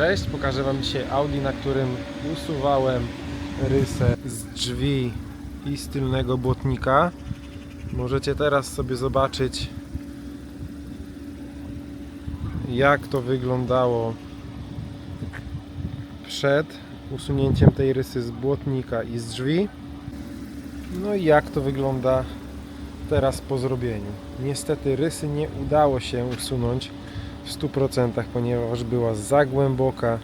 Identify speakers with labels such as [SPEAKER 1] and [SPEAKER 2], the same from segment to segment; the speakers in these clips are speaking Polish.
[SPEAKER 1] Cześć, pokażę Wam dzisiaj Audi, na którym usuwałem rysę z drzwi i z tylnego błotnika. Możecie teraz sobie zobaczyć jak to wyglądało przed usunięciem tej rysy z błotnika i z drzwi. No i jak to wygląda teraz po zrobieniu. Niestety rysy nie udało się usunąć w 100%, ponieważ była za głęboka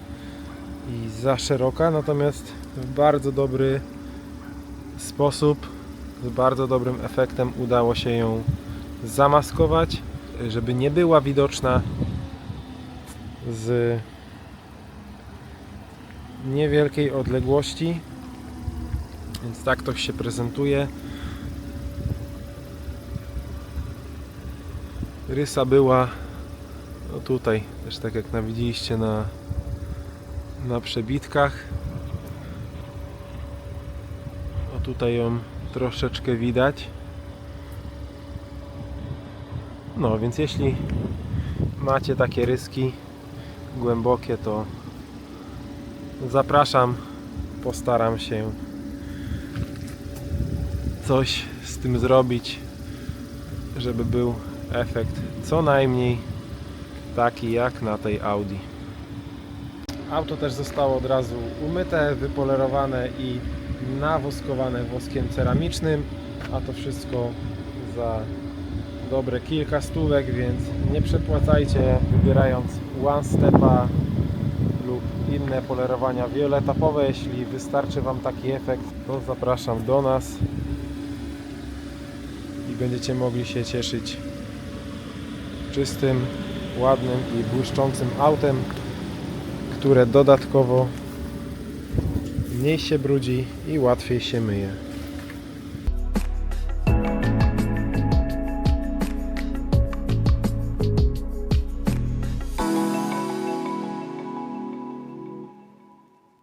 [SPEAKER 1] i za szeroka, natomiast w bardzo dobry sposób, z bardzo dobrym efektem udało się ją zamaskować, żeby nie była widoczna z niewielkiej odległości. Więc tak to się prezentuje. Rysa była no tutaj, też tak jak widzieliście na, na przebitkach. O tutaj ją troszeczkę widać. No więc jeśli macie takie ryski głębokie, to zapraszam. Postaram się coś z tym zrobić, żeby był efekt co najmniej taki jak na tej Audi. Auto też zostało od razu umyte, wypolerowane i nawoskowane woskiem ceramicznym, a to wszystko za dobre kilka stówek, więc nie przepłacajcie wybierając One Stepa lub inne polerowania wieloetapowe. Jeśli wystarczy Wam taki efekt, to zapraszam do nas i będziecie mogli się cieszyć czystym, ładnym i błyszczącym autem, które dodatkowo mniej się brudzi i łatwiej się myje.